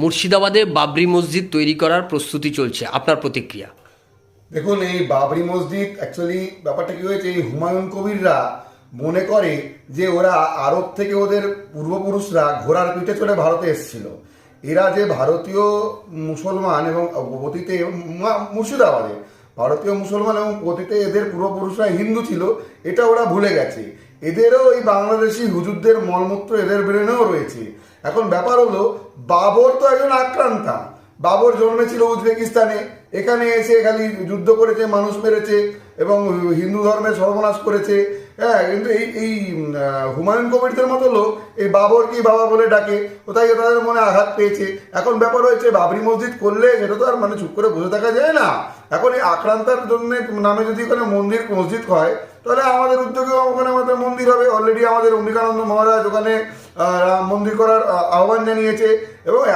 মুর্শিদাবাদে বাবরি মসজিদ তৈরি করার প্রস্তুতি চলছে। আপনার প্রতিক্রিয়া? দেখুন, এই বাবরি মসজিদ অ্যাকচুয়ালি ব্যাপারটা কি হয়েছে, এই হুমায়ুন কবিররা মনে করে যে ওরা আরব থেকে ওদের পূর্বপুরুষরা ঘোড়ার পিঠে চড়ে ভারতে এসেছিল। এরা যে ভারতীয় মুসলমান এবং অতীতে মুর্শিদাবাদে ভারতীয় মুসলমান এবং অতীতে এদের পূর্বপুরুষরা হিন্দু ছিল, এটা ওরা ভুলে গেছে। এদেরও এই বাংলাদেশি হুজুরদের মলমূত্র এদের ব্রেনেও রয়েছে। এখন ব্যাপার হলো, বাবর তো একজন আক্রান্তা। বাবর জন্মেছিল উজবেকিস্তানে। এখানে এসে খালি যুদ্ধ করেছে, মানুষ মেরেছে এবং হিন্দু ধর্মের সর্বনাশ করেছে। হ্যাঁ কিন্তু এই এই হুমায়ুন কবিরদের মতো লোক এই বাবরকে বাবা বলে ডাকে। কোথায় তাদের মনে আঘাত পেয়েছে। এখন ব্যাপার হয়েছে, বাবরি মসজিদ করলে সেটা তো আর মানে চুপ করে বসে থাকা যায় না। এখন এই আক্রান্তার জন্য নামে যদি ওখানে মন্দির, মসজিদ হয়, তাহলে আমাদের উদ্যোগেও ওখানে আমাদের মন্দির হবে। অলরেডি আমাদের অম্বিকানন্দ মহারাজ ওখানে রাম মন্দির করার আহ, আহ্বান জানিয়েছে এবং